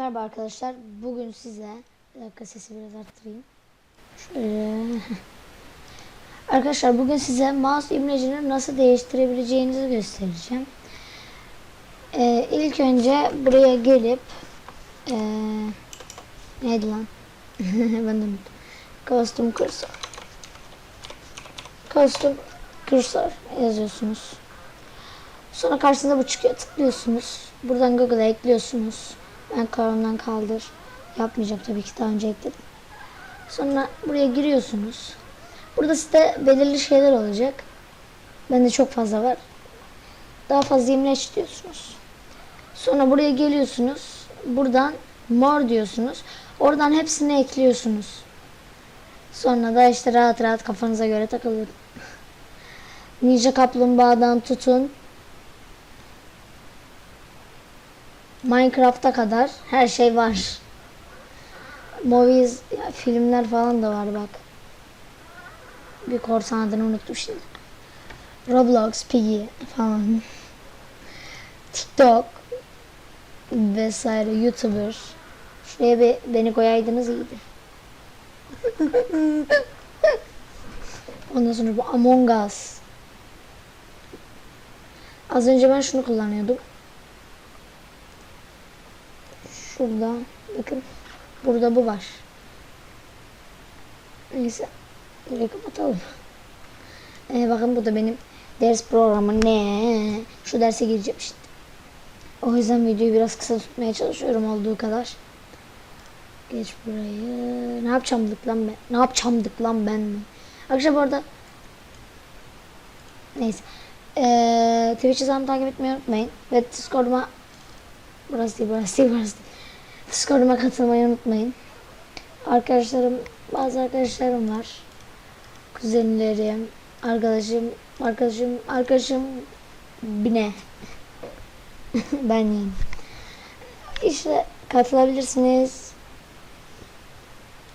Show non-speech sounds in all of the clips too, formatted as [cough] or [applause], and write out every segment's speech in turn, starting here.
Merhaba arkadaşlar. Bugün size bir dakika sesi biraz arttırayım. Şöyle. [laughs] Arkadaşlar bugün size mouse imlecini nasıl değiştirebileceğinizi göstereceğim. Ee, ilk önce buraya gelip ee, neydi lan? [laughs] ben de. Custom cursor. Custom cursor yazıyorsunuz. Sonra karşınıza bu çıkıyor. Tıklıyorsunuz. Buradan Google'a ekliyorsunuz. Ben Chrome'dan kaldır. Yapmayacağım tabii ki daha önce ekledim. Sonra buraya giriyorsunuz. Burada size belirli şeyler olacak. Bende çok fazla var. Daha fazla imleç diyorsunuz. Sonra buraya geliyorsunuz. Buradan more diyorsunuz. Oradan hepsini ekliyorsunuz. Sonra da işte rahat rahat kafanıza göre takılın. Ninja kaplumbağadan tutun. Minecraft'a kadar her şey var. Movies, filmler falan da var bak. Bir korsan adını unuttum şimdi. Roblox, Piggy falan. TikTok vesaire YouTuber. Şuraya bir beni koyaydınız iyiydi. Ondan sonra bu Among Us. Az önce ben şunu kullanıyordum. Şurada bakın. Burada bu var. Neyse. Burayı kapatalım. Ee, bakın bu da benim ders programı ne? Şu derse gireceğim işte. O yüzden videoyu biraz kısa tutmaya çalışıyorum olduğu kadar. Geç burayı. Ne yapacağımdık lan ben? Ne yapacağımdık lan ben mi? Bu arada Neyse. Ee, Twitch takip etmeyi unutmayın. Ve Discord'uma Burası değil, burası değil, burası değil. Discord'uma katılmayı unutmayın. Arkadaşlarım, bazı arkadaşlarım var. Kuzenlerim, arkadaşım, arkadaşım, arkadaşım bine. [laughs] ben yani. İşte katılabilirsiniz.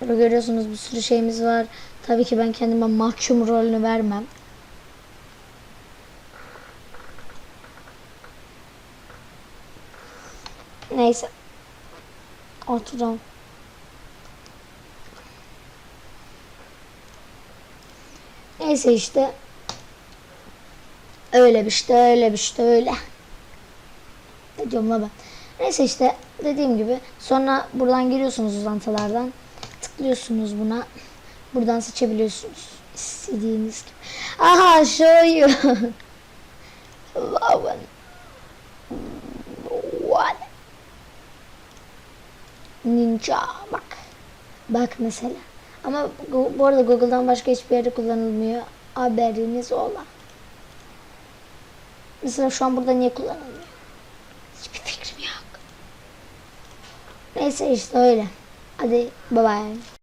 Görüyorsunuz bir sürü şeyimiz var. Tabii ki ben kendime mahkum rolünü vermem. Neyse. Oturalım. Neyse işte. Öyle bir işte öyle bir işte öyle. Ne diyorum la ben. Neyse işte dediğim gibi sonra buradan giriyorsunuz uzantılardan. Tıklıyorsunuz buna. Buradan seçebiliyorsunuz. İstediğiniz gibi. Aha show you. [laughs] Love Ninja bak. Bak mesela. Ama bu arada Google'dan başka hiçbir yerde kullanılmıyor. Haberiniz ola. Mesela şu an burada niye kullanılmıyor? Hiçbir fikrim yok. Neyse işte öyle. Hadi bye bye.